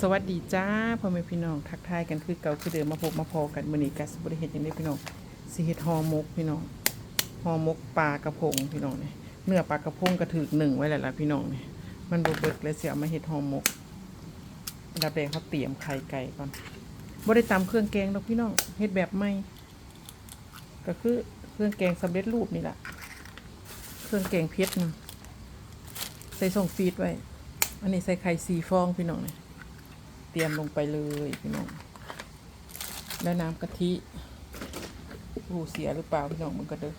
สวัสดีจ้าพ่อแม่พี่น้องทักทายกันคือเก่าคือเดิมมาพบมาพอกันมื้อนี้กัสบริเฮ็ดจังได๋พี่น้องสิเฮ็ดห่อหมกพี่น้องห่อหมกปลากระพงพี่น้องเนี่ยเนื้อปลากระพงก็ถูกหนึ่งไว้แล้วล่ะพี่น้องเนี่ยมันบ่เบิดเลยสิเอามาเฮ็ดห่อหมกอันดับแรกเขาเตรียมไข่ไก่ก่อนบ่ได้ตำเครื่องแกงดอกพี่น้องเฮ็ดแบบใหม่ก็คือเครื่องแกงสำเร็จรูปนี่แหละเครื่องแกงเผ็ดนะใส่ส่งฟีดไว้ อันนี้ใส่ไข่สีฟองพี่น้องเนี่ย เตรียมลงไปเลยพี่น้องแล้วน้ำกะทิรูเสียหรือเปล่าพี่น้องมันก็เด้อ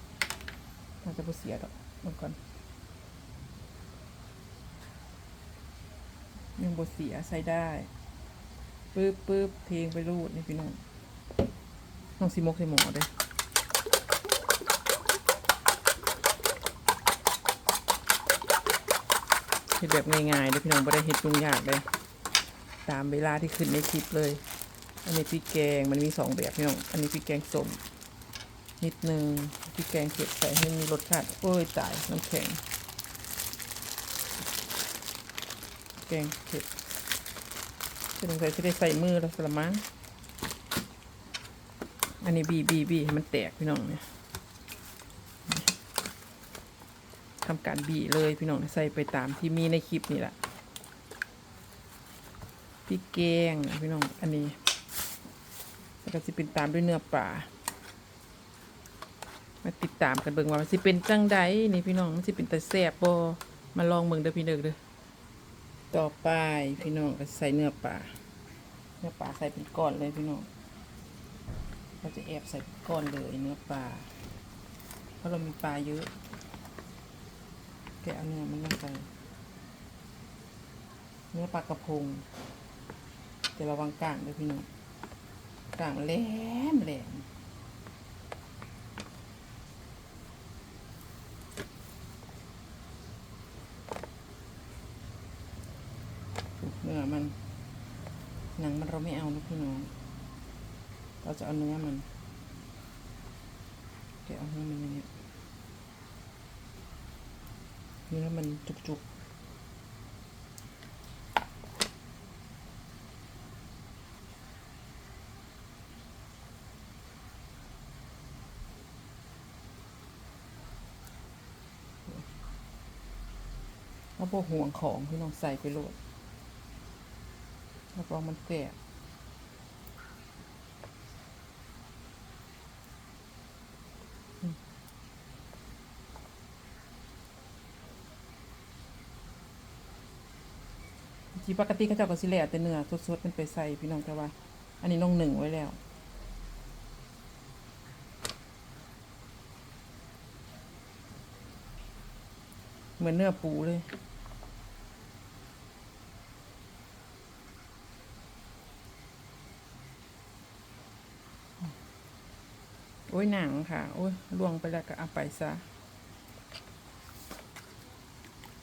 น่าจะบ่เสียดอกมันก่อนยังบ่เสียใส่ได้ปึ๊บปึ๊บเทงไปรูดนี่พี่น้องน้องสิมกใส่หมอเด้อเฮ็ดแบบง่ายๆเด้พี่น้องบ่ได้เฮ็ดยุ่งยากเลย ตามเวลาที่ขึ้นในคลิปเลย อันนี้พริกแกงมันมีสองแบบพี่น้อง อันนี้พริกแกงส้มนิดนึงพริกแกงเผ็ดใส่ให้มีรสชาติโอ้ยตายน้ำแข็ง แกงเผ็ดจะต้องใส่ที่ได้ใส่มือแล้วสละมั้งอันนี้บีบีบีให้มันแตกพี่น้องเนี่ยทำการบีเลยพี่น้องใส่ไปตามที่มีในคลิปนี่แหละ พริกแกงพี่น้อง อันนี้แล้วก็สิเป็นตามด้วยเนื้อปลา มาติดตามกันเบิ่งว่ามันสิเป็นจังใดนี่พี่น้อง มันสิเป็นตะแซ่บบ่มาลองเบิ่งเด้อพี่เด้อเด้อ ต่อไปพี่น้องก็ใส่เนื้อปลา เนื้อปลาใส่เป็นก้อนเลยพี่น้อง เราจะแอบใส่ก้อนเลยเนื้อปลา เพราะเรามีปลาเยอะ แกะเอาเนื้อมันลงไป เนื้อปลากระพง จะระวังกลางด้วยพี่น้องกลางแหลมแหลมเนื้อมันหนังมันเราไม่เอานะพี่น้อง เราจะเอาเนื้อมันแกะเอาเนื้อมันอย่างเงี้ยเนื้อมันจุกๆ แล้วพวกห่วงของที่น้องใส่ไปโหลดแล้วก็มันแตกทีปกติเขาเจ้าก็สิแล่แต่เนื้อสดๆมันไปใส่พี่น้องแต่ว่า อันนี้น้องหนึ่งไว้แล้วเหมือนเนื้อปูเลย อ้ยหนังค่ะ โอ้ยล่วงไปแล้วก็เอาไปซะ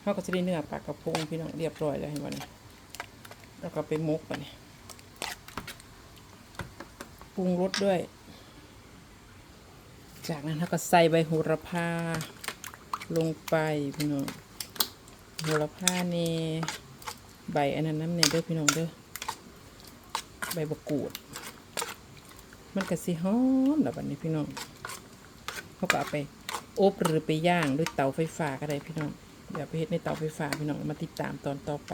เขาก็จะได้เนื้อปลากระพงพี่น้องเรียบร้อยแล้วเห็นไหมแล้วก็ไปมุกไปนี่ปรุงรสด้วย จากนั้นเขาก็ใส่ใบโหระพาลงไปพี่น้องโหระพานี่ใบอันนั้นน้ำเนี่ยเด้อพี่น้องเด้อใบบะกรูด มันก็สิหอมแล้วบัดนี้พี่น้องเขาก็เอาไปอบหรือไปย่างด้วยเตาไฟฟ้าก็ได้พี่น้องอย่าไปเฮ็ดในเตาไฟฟ้าพี่น้องมาติดตามตอนต่อไป